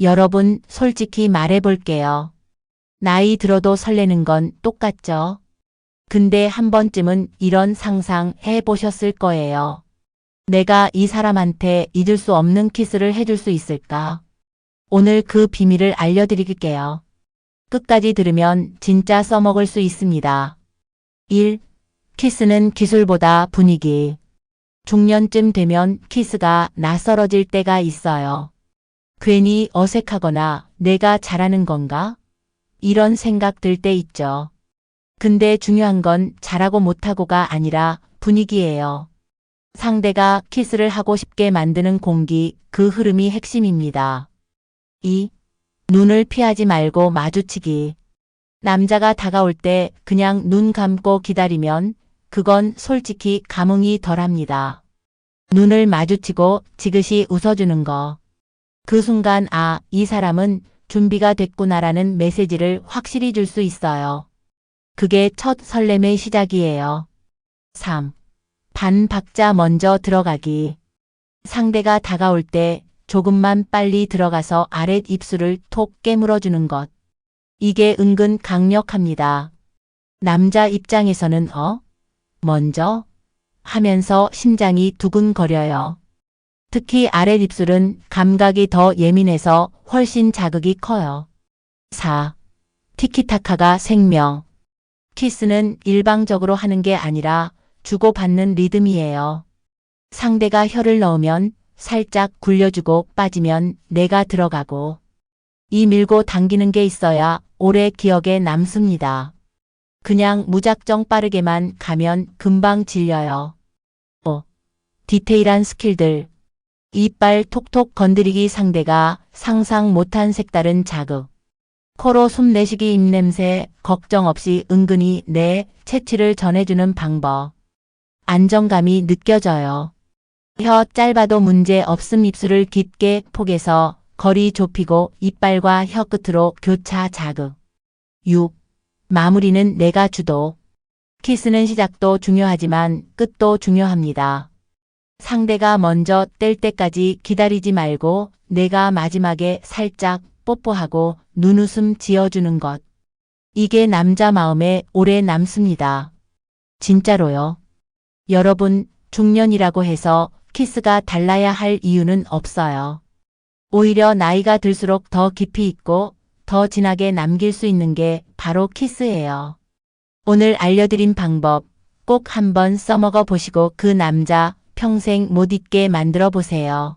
여러분, 솔직히 말해볼게요. 나이 들어도 설레는 건 똑같죠? 근데 한 번쯤은 이런 상상 해보셨을 거예요. 내가 이 사람한테 잊을 수 없는 키스를 해줄 수 있을까? 오늘 그 비밀을 알려드릴게요. 끝까지 들으면 진짜 써먹을 수 있습니다. 1. 키스는 기술보다 분위기. 중년쯤 되면 키스가 낯설어질 때가 있어요. 괜히 어색하거나 내가 잘하는 건가? 이런 생각 들 때 있죠. 근데 중요한 건 잘하고 못하고가 아니라 분위기예요. 상대가 키스를 하고 싶게 만드는 공기, 그 흐름이 핵심입니다. 2. 눈을 피하지 말고 마주치기. 남자가 다가올 때 그냥 눈 감고 기다리면 그건 솔직히 감흥이 덜합니다. 눈을 마주치고 지그시 웃어주는 거. 그 순간 아, 이 사람은 준비가 됐구나라는 메시지를 확실히 줄 수 있어요. 그게 첫 설렘의 시작이에요. 3. 반 박자 먼저 들어가기. 상대가 다가올 때 조금만 빨리 들어가서 아랫 입술을 톡 깨물어주는 것. 이게 은근 강력합니다. 남자 입장에서는 어? 먼저? 하면서 심장이 두근거려요. 특히 아랫 입술은 감각이 더 예민해서 훨씬 자극이 커요. 4. 티키타카가 생명. 키스는 일방적으로 하는 게 아니라 주고받는 리듬이에요. 상대가 혀를 넣으면 살짝 굴려주고 빠지면 내가 들어가고 이 밀고 당기는 게 있어야 오래 기억에 남습니다. 그냥 무작정 빠르게만 가면 금방 질려요. 5. 디테일한 스킬들. 이빨 톡톡 건드리기 상대가 상상 못한 색다른 자극. 코로 숨 내쉬기 입냄새 걱정 없이 은근히 내 채취를 전해주는 방법. 안정감이 느껴져요. 혀 짧아도 문제 없음 입술을 깊게 포개서 거리 좁히고 이빨과 혀 끝으로 교차 자극. 6. 마무리는 내가 주도. 키스는 시작도 중요하지만 끝도 중요합니다. 상대가 먼저 뗄 때까지 기다리지 말고 내가 마지막에 살짝 뽀뽀하고 눈웃음 지어주는 것. 이게 남자 마음에 오래 남습니다. 진짜로요. 여러분, 중년이라고 해서 키스가 달라야 할 이유는 없어요. 오히려 나이가 들수록 더 깊이 있고 더 진하게 남길 수 있는 게 바로 키스예요. 오늘 알려드린 방법 꼭 한번 써먹어 보시고 그 남자 평생 못 잊게 만들어 보세요.